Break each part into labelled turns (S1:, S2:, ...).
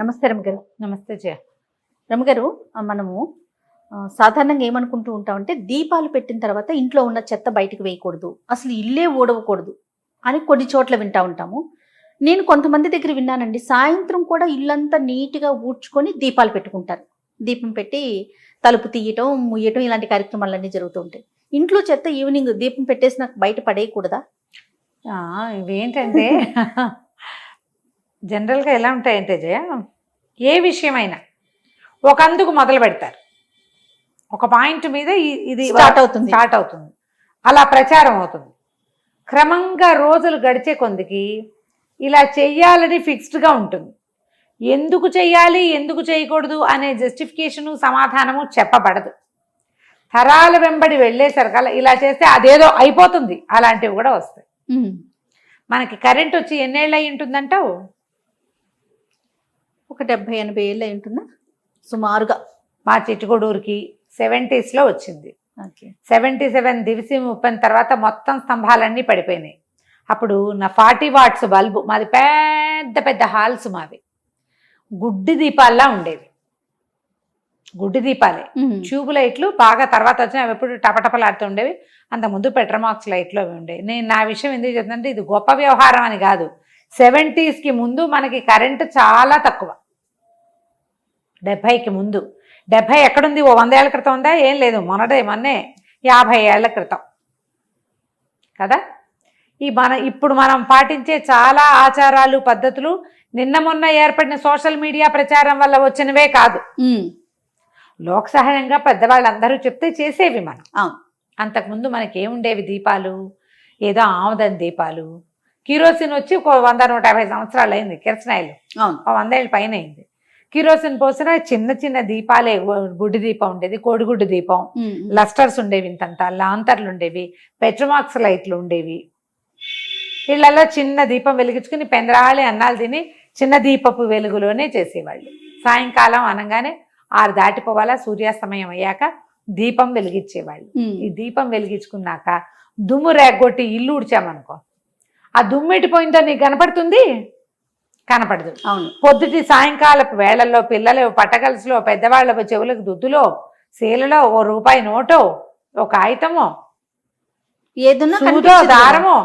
S1: నమస్తే రమగారు.
S2: నమస్తే జయ.
S1: రమగారు మనము సాధారణంగా ఏమనుకుంటూ ఉంటామంటే దీపాలు పెట్టిన తర్వాత ఇంట్లో ఉన్న చెత్త బయటికి వేయకూడదు. అసలు ఇల్లే ఓడవకూడదు అని కొన్ని చోట్ల వింటా ఉంటాము. నేను కొంతమంది దగ్గర విన్నానండి సాయంత్రం కూడా ఇల్లంతా నీట్గా ఊడ్చుకొని దీపాలు పెట్టుకుంటారు. దీపం పెట్టి తలుపు తీయటం ముయ్యటం ఇలాంటి కార్యక్రమాలన్నీ జరుగుతూ ఉంటాయి. ఇంట్లో చెత్త ఈవినింగ్ దీపం పెట్టేసి నాకు బయట పడేయకూడదా?
S2: ఇవేంటంటే జనరల్గా ఎలా ఉంటాయంటే జయ ఏ విషయమైనా ఒక అందుకు మొదలు పెడతారు. ఒక పాయింట్ మీద ఇది
S1: స్టార్ట్ అవుతుంది.
S2: స్టార్ట్ అవుతుంది. అలా ప్రచారం అవుతుంది. క్రమంగా రోజులు గడిచే కొందికి ఇలా చెయ్యాలని ఫిక్స్డ్గా ఉంటుంది. ఎందుకు చెయ్యాలి ఎందుకు చేయకూడదు అనే జస్టిఫికేషను సమాధానము చెప్పబడదు. తరాల వెంబడి వెళ్ళేసరికల్లా ఇలా చేస్తే అదేదో అయిపోతుంది. అలాంటివి కూడా వస్తాయి. మనకి కరెంట్ వచ్చి ఎన్నేళ్ళు అయి ఉంటుందంటావు?
S1: ఒక డెబ్బై ఎనభై ఏళ్ళు అయి ఉంటుందా సుమారుగా
S2: మా చిట్టుగూడూరుకి సెవెంటీస్లో వచ్చింది.
S1: ఓకే.
S2: సెవెంటీ సెవెన్ దివిసి ముప్పై తర్వాత మొత్తం స్తంభాలన్నీ పడిపోయినాయి. అప్పుడు నా ఫార్టీ వాట్స్ బల్బు మాది పెద్ద పెద్ద హాల్స్ మావి. గుడ్డి దీపాల్లా ఉండేవి. గుడ్డి దీపాలే. ట్యూబ్ లైట్లు బాగా తర్వాత వచ్చిన అవి ఎప్పుడు టపటపలాడుతూ ఉండేవి. అంత ముందు పెట్రమాక్స్ లైట్లు అవి ఉండేవి. నేను నా విషయం ఎందుకు చెప్తుందంటే ఇది గొప్ప వ్యవహారం అని కాదు. సెవెంటీస్కి ముందు మనకి కరెంటు చాలా తక్కువ. డెబ్భైకి ముందు. డెబ్భై ఎక్కడుంది? ఓ వంద ఏళ్ళ క్రితం ఉందా? ఏం లేదు. మొన్నటే మొన్నే యాభై ఏళ్ళ క్రితం. కదా? ఈ మన ఇప్పుడు మనం పాటించే చాలా ఆచారాలు పద్ధతులు నిన్న మొన్న ఏర్పడిన సోషల్ మీడియా ప్రచారం వల్ల వచ్చినవే కాదు. లోక సహజంగా పెద్దవాళ్ళందరూ చెప్తే చేసేవి మనం. అంతకుముందు మనకి ఏముండేవి దీపాలు? ఏదో ఆముదం దీపాలు. కిరోసిన్ వచ్చి ఒక వంద నూట యాభై సంవత్సరాలు అయింది కిరసనాయిలు ఒక వందేళ్ళ పైన అయింది. కిరోసిన్ పోసిన చిన్న చిన్న దీపాలే గుడ్డి దీపం ఉండేది కోడిగుడ్డు దీపం. లస్టర్స్ ఉండేవి ఇంతంత లాంతర్లు ఉండేవి పెట్రోమాక్స్ లైట్లు ఉండేవి. ఇళ్ళలో చిన్న దీపం వెలిగించుకుని పెందరాళి అన్నాలు తిని చిన్న దీపపు వెలుగులోనే చేసేవాళ్ళు. సాయంకాలం అనగానే ఆరు దాటిపోవాలా సూర్యాస్తమయం అయ్యాక దీపం వెలిగించేవాళ్ళు. ఈ దీపం వెలిగించుకున్నాక దుమ్ము రేగొట్టి ఇల్లు ఉడిచామనుకో ఆ దుమ్ము ఎట్టిపోయిందో నీకు కనపడుతుంది? కనపడదు.
S1: అవును.
S2: పొద్దుటి సాయంకాలపు వేళల్లో పిల్లలు పట్టగలసులో పెద్దవాళ్ళ చెవులకు దుద్దులో శీలలో ఓ రూపాయి నోటో ఒక కాగితమో
S1: ఏదన్నా కదా.
S2: దారమో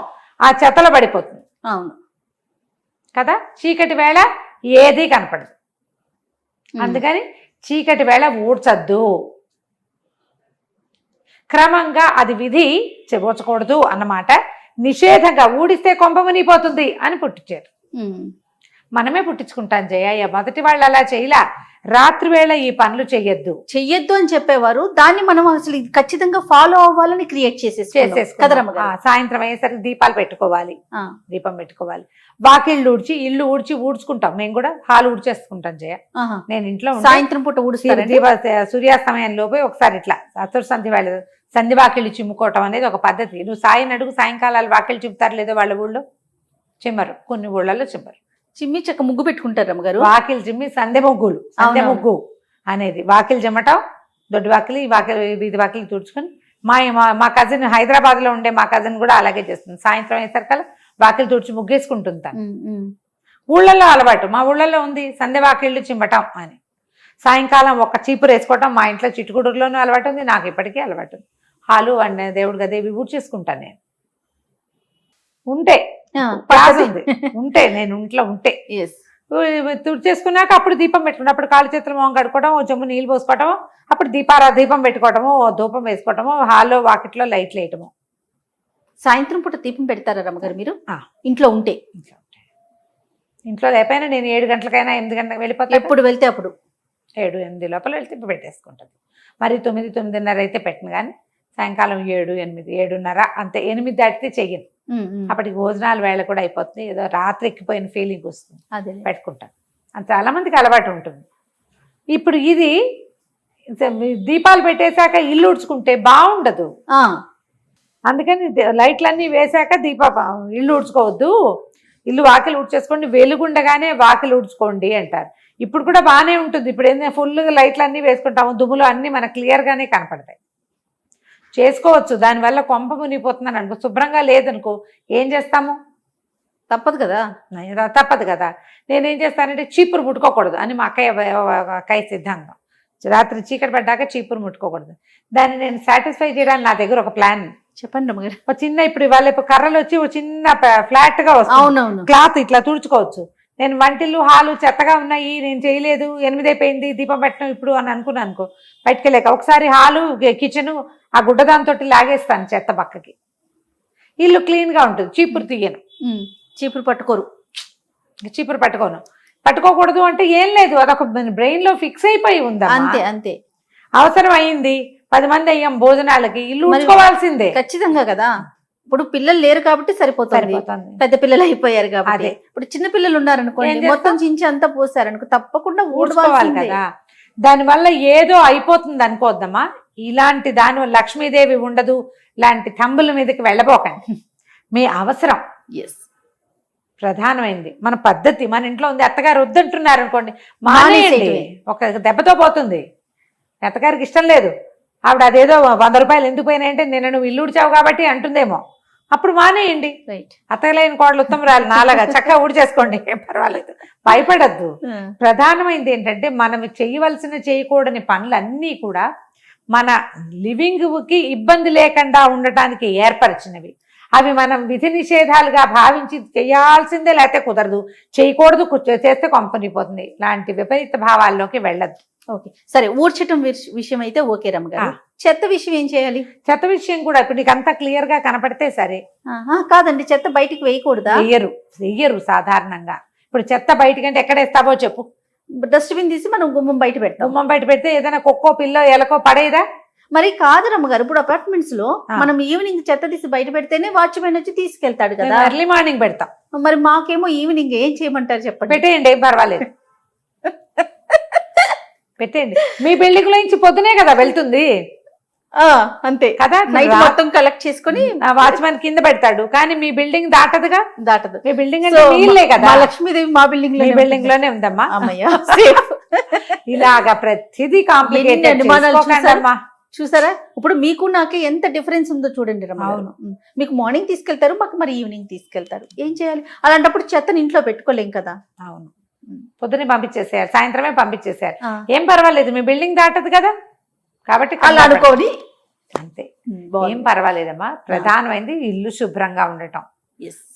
S2: ఆ చెత్తలో పడిపోతుంది.
S1: అవును.
S2: కదా? చీకటి వేళ ఏది కనపడదు. అందుకని చీకటి వేళ ఊడ్చద్దు. క్రమంగా అది విధి చెబోచకూడదు అన్నమాట. నిషేధంగా ఊడిస్తే కొంప మునిగిపోతుంది అని పుట్టించారు. మనమే పుట్టించుకుంటాం జయ మొదటి వాళ్ళు అలా చేయలా. రాత్రి వేళ ఈ పనులు చెయ్యొద్దు.
S1: చెయ్యొద్దు అని చెప్పేవారు. దాన్ని మనం అసలు ఇది ఖచ్చితంగా ఫాలో అవ్వాలని క్రియేట్?
S2: ఆ, సాయంత్రం అయ్యేసరికి దీపాలు పెట్టుకోవాలి.
S1: ఆ.
S2: దీపం పెట్టుకోవాలి. వాకిళ్ళు ఊడ్చి ఇల్లు ఊడ్చి ఊడ్చుకుంటాం. మేము కూడా హాలు ఊడ్చేసుకుంటాం జయ. నేను ఇంట్లో
S1: సాయంత్రం పూట ఊడుస్తారండి
S2: దీప సూర్యాస్తమయం లోపే ఒకసారి ఇట్లా అతురు సంధి వాళ్ళు సంధి వాకిళ్ళు చిమ్ముకోవటం అనేది ఒక పద్ధతి. నువ్వు సాయం అడుగు సాయంకాలాలు వాకిళ్ళు చిమ్ముతారు లేదో వాళ్ళ ఊళ్ళో చిమ్మరు. కొన్ని ఊళ్ళలో చిమ్మరు.
S1: చిమ్మి చెక్క ముగ్గు పెట్టుకుంటారు రమ్మగారు.
S2: వాకిలు చిమ్మి సందె ముగ్గులు సందె. ముగ్గు అనేది. వాకిలు చిమ్మటం దొడ్డి వాకిలి ఈ వాకిలి వీధి వాకిలి తుడుచుకొని మా మా- కజిన్ హైదరాబాద్లో ఉండే మా కజిన్ కూడా అలాగే చేస్తుంది. సాయంత్రం అయ్యేసరికల్లా వాకిలి తుడిచి ముగ్గేసుకుంటుంది తను. ఊళ్ళల్లో అలవాటు. మా ఊళ్ళల్లో ఉంది సందె వాకిళ్ళు చిమ్మటం అని. సాయంకాలం ఒక చీపురు వేసుకోవటం మా ఇంట్లో చిట్టుకుడులోనూ అలవాటు ఉంది నాకు ఇప్పటికీ అలవాటు హాలు అండ్ దేవుడు గదే ఇవి ఊడ్చేసుకుంటాను నేను. ఉంటే. ఉంది. ఉంటే నేను ఇంట్లో ఉంటే.
S1: Yes.
S2: తుడిచేసుకున్నాక అప్పుడు దీపం పెట్టుకుని అప్పుడు కాళ్ళు చేతులు మొహం కడుకోవడం చెంబు నీళ్ళు పోసుకోవటము అప్పుడు దీపారా దీపం పెట్టుకోవటము ఓ ధూపం వేసుకోవటము హాల్లో వాకిట్లో లైట్లు వేయటము
S1: సాయంత్రం పూట దీపం పెడతారా రమ్మగారు మీరు?
S2: ఆ.
S1: ఇంట్లో ఉంటే.
S2: ఇంట్లో ఉంటే. ఇంట్లో లేకపోయినా నేను ఏడు గంటలకైనా ఎనిమిది గంటలకు వెళ్ళిపోతాను.
S1: ఎప్పుడు వెళ్తే అప్పుడు?
S2: ఏడు ఎనిమిది లోపల వెళ్తే పెట్టేసుకుంటుంది మరి తొమ్మిది తొమ్మిదిన్నర అయితే పెట్టను కానీ సాయంకాలం ఏడు ఎనిమిది ఏడున్నర అంతే. ఎనిమిది దాటితే చెయ్యను. అప్పటికి భోజనాల వేళ కూడా అయిపోతుంది ఏదో రాత్రి ఎక్కిపోయిన ఫీలింగ్ వస్తుంది.
S1: అదే
S2: పెట్టుకుంటాను. అది చాలా మందికి అలవాటు ఉంటుంది. ఇప్పుడు ఇది దీపాలు పెట్టేశాక ఇల్లు ఉడ్చుకుంటే బాగుండదు. అందుకని లైట్లన్నీ వేశాక దీప ఇల్లు ఉడ్చుకోవద్దు ఇల్లు వాకిలు ఉడ్చేసుకోండి వెలుగుండగానే వాకిలు ఉడ్చుకోండి అంటారు. ఇప్పుడు కూడా బాగానే ఉంటుంది. ఇప్పుడు ఏంటంటే ఫుల్గా లైట్లు అన్నీ వేసుకుంటాము. దుమ్ములు అన్నీ మనకు క్లియర్గానే కనపడతాయి. చేసుకోవచ్చు. దానివల్ల కొంప మునిగిపోతుందని అనుకో శుభ్రంగా లేదనుకో ఏం చేస్తాము?
S1: తప్పదు కదా.
S2: తప్పదు కదా. నేనేం చేస్తానంటే చీపురు ముట్టుకోకూడదు అని మా అక్కయ్య అక్కయ్య సిద్ధాంతం. రాత్రి చీకటి పడ్డాక చీపురు ముట్టుకోకూడదు. దాన్ని నేను సాటిస్ఫై చేయడానికి నా దగ్గర ఒక ప్లాన్.
S1: చెప్పండి
S2: ఒక చిన్న ఇప్పుడు ఇవాళ ఇప్పుడు కర్రలు వచ్చి ఒక చిన్న ఫ్లాట్గా వస్తుంది. క్లాత్ ఇట్లా తుడుచుకోవచ్చు. నేను వంటిల్లు హాలు చెత్తగా ఉన్నాయి నేను చేయలేదు ఎనిమిది అయిపోయింది దీపం పెట్టడం ఇప్పుడు అని అనుకున్నాను అనుకో బయటికి వెళ్ళాక ఒకసారి హాలు కిచెన్ ఆ గుడ్డదాంతో లాగేస్తాను చెత్త పక్కకి. ఇల్లు క్లీన్గా ఉంటుంది. చీపురు తీయను.
S1: చీపురు పట్టుకోరు.
S2: చీపురు పట్టుకోను. పట్టుకోకూడదు అంటే ఏం లేదు. అదొక బ్రెయిన్లో ఫిక్స్ అయిపోయి ఉందా
S1: అంతే అంతే.
S2: అవసరం అయింది. పది మంది అయ్యాం భోజనాలకి. ఇల్లు ఉంచుకోవాల్సిందే.
S1: ఖచ్చితంగా కదా. ఇప్పుడు పిల్లలు లేరు కాబట్టి సరిపోతుంది. పెద్ద పిల్లలు అయిపోయారు కాబట్టి. ఇప్పుడు చిన్న పిల్లలు ఉన్నారనుకోండి? మొత్తం చించి అంతా పోసారనుకో తప్పకుండా
S2: ఊడ్చుకోవాలి కదా. దానివల్ల ఏదో అయిపోతుంది అనుకోద్దమ్మా ఇలాంటి దాని లక్ష్మీదేవి ఉండదు లాంటి తంబుల మీదకి వెళ్ళబోకండి. మీ అవసరం.
S1: ఎస్
S2: ప్రధానమైంది. మన పద్ధతి మన ఇంట్లో ఉంది. అత్తగారు వద్దంటున్నారు అనుకోండి మానేయండి. ఒక దెబ్బతో పోతుంది. అత్తగారికి ఇష్టం లేదు. ఆవిడ అదేదో వంద రూపాయలు ఎందుకు పోయినాయంటే నేను నువ్వు ఇల్లు ఉడిచావు కాబట్టి అంటుందేమో. అప్పుడు మానేయండి.
S1: రైట్
S2: అత్తగలేని కోడలు ఉత్తమరాలు నాలాగా చక్కగా ఊడి చేసుకోండి. ఏం పర్వాలేదు. భయపడద్దు. ప్రధానమైనది ఏంటంటే మనం చేయవలసిన చేయకూడని పనులన్నీ కూడా మన లివింగ్కి ఇబ్బంది లేకుండా ఉండటానికి ఏర్పరిచినవి. అవి మనం విధి నిషేధాలుగా భావించి చేయాల్సిందే లేకపోతే కుదరదు. చేయకూడదు చేస్తే కొంపనిపోతుంది. ఇలాంటి విపరీత భావాల్లోకి వెళ్ళద్దు.
S1: ఓకే. సరే ఊడ్చటం విష- విషయం అయితే ఓకే రమ్మ గారు.
S2: ఆ.
S1: చెత్త విషయం ఏం చేయాలి?
S2: చెత్త విషయం కూడా ఇప్పుడు నీకు అంతా క్లియర్గా కనపడితే సరే.
S1: కాదండి చెత్త బయటికి వేయకూడదా?
S2: వెయ్యరు వెయ్యరు సాధారణంగా. ఇప్పుడు చెత్త బయటికంటే ఎక్కడ వేస్తావో చెప్పు.
S1: డస్ట్బిన్ తీసి మనం గుమ్మం బయట పెడతాం.
S2: గుమ్మం బయట పెడితే ఏదైనా కుక్కో పిల్లో ఎలకో పడేదా?
S1: మరి కాదు రమ్మ గారు ఇప్పుడు
S2: అపార్ట్మెంట్స్లో.
S1: మనం ఈవినింగ్ చెత్త తీసి బయట పెడితేనే వాచ్మెన్ వచ్చి తీసుకెళ్తాడు కదా.
S2: ఎర్లీ మార్నింగ్ పెడతాం.
S1: మరి మాకేమో ఈవినింగ్ ఏం చేయమంటారు చెప్పండి.
S2: పెట్టేయండి ఏం పర్వాలేదు. పెట్టేయండి. మీ బిల్డింగ్లో నుంచి పొద్దునే కదా వెళ్తుంది.
S1: అంతే.
S2: కదా
S1: నైట్ మొత్తం కలెక్ట్ చేసుకొని
S2: వాచ్మెన్ కింద పెడతాడు. కానీ మీ బిల్డింగ్ దాటదుగా?
S1: దాటదు.
S2: మీ బిల్డింగ్ అంటే నీళ్ళే కదా?
S1: లక్ష్మీదేవి మా
S2: బిల్డింగ్లో బిల్డింగ్లోనే ఉందమ్మా. ఇలాగా ప్రతిదీ కాంప్లికేటెడ్
S1: చూసారా? ఇప్పుడు మీకు నాకే ఎంత డిఫరెన్స్ ఉందో చూడండి రమ్మ.
S2: అవును.
S1: మీకు మార్నింగ్ తీసుకెళ్తారు మాకు మరి ఈవినింగ్ తీసుకెళ్తారు. ఏం చేయాలి? అలాంటప్పుడు చెత్తని ఇంట్లో పెట్టుకోలేం కదా?
S2: అవును. పొద్దునే పంపించేసేయారు సాయంత్రమే పంపించేసేయారు
S1: ఆ,
S2: ఏం పర్వాలేదు మీ బిల్డింగ్ దాటదు కదా? కాబట్టి
S1: అలా అనుకోని
S2: అంతే. ఏం. పర్వాలేదమ్మా. ప్రధానమైనది ఇల్లు శుభ్రంగా ఉండటం.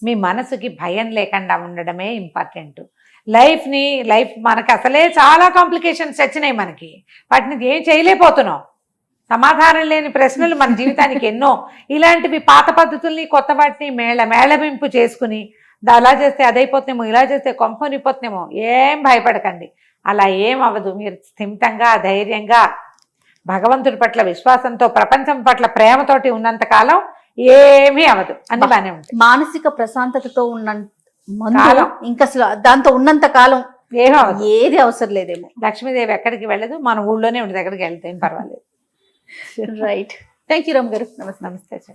S2: మీ మనసుకి భయం లేకుండా ఉండడమే ఇంపార్టెంట్ లైఫ్ని లైఫ్ మనకు అసలే చాలా కాంప్లికేషన్స్ వచ్చినాయి మనకి. వాటిని ఏం చేయలేకపోతున్నాం. సమాధానం లేని ప్రశ్నలు మన జీవితానికి ఎన్నో. ఇలాంటివి పాత పద్ధతుల్ని కొత్త వాటిని మేళ మేళవింపు చేసుకుని అలా చేస్తే అదైపోతుందేమో ఇలా చేస్తే కొంపనిపోతుందేమో ఏం భయపడకండి. అలా ఏం అవ్వదు. మీరు స్థిమితంగా ధైర్యంగా భగవంతుడి పట్ల విశ్వాసంతో ప్రపంచం పట్ల ప్రేమతోటి ఉన్నంత కాలం ఏమీ అవ్వదు. అన్ని
S1: బా-
S2: బాగానే ఉంటాయి.
S1: మానసిక ప్రశాంతతతో ఉన్న మందు
S2: కాలం.
S1: ఇంకా అసలు దాంతో ఉన్నంత కాలం
S2: ఏమీ
S1: ఏది అవసరం లేదేమో.
S2: లక్ష్మీదేవి ఎక్కడికి వెళ్ళదు మన ఊళ్ళోనే ఉండదు ఎక్కడికి వెళ్తే ఏం పర్వాలేదు.
S1: రైట్ థ్యాంక్ యూ రామ్ గారు. నమస్తే
S2: నమస్తే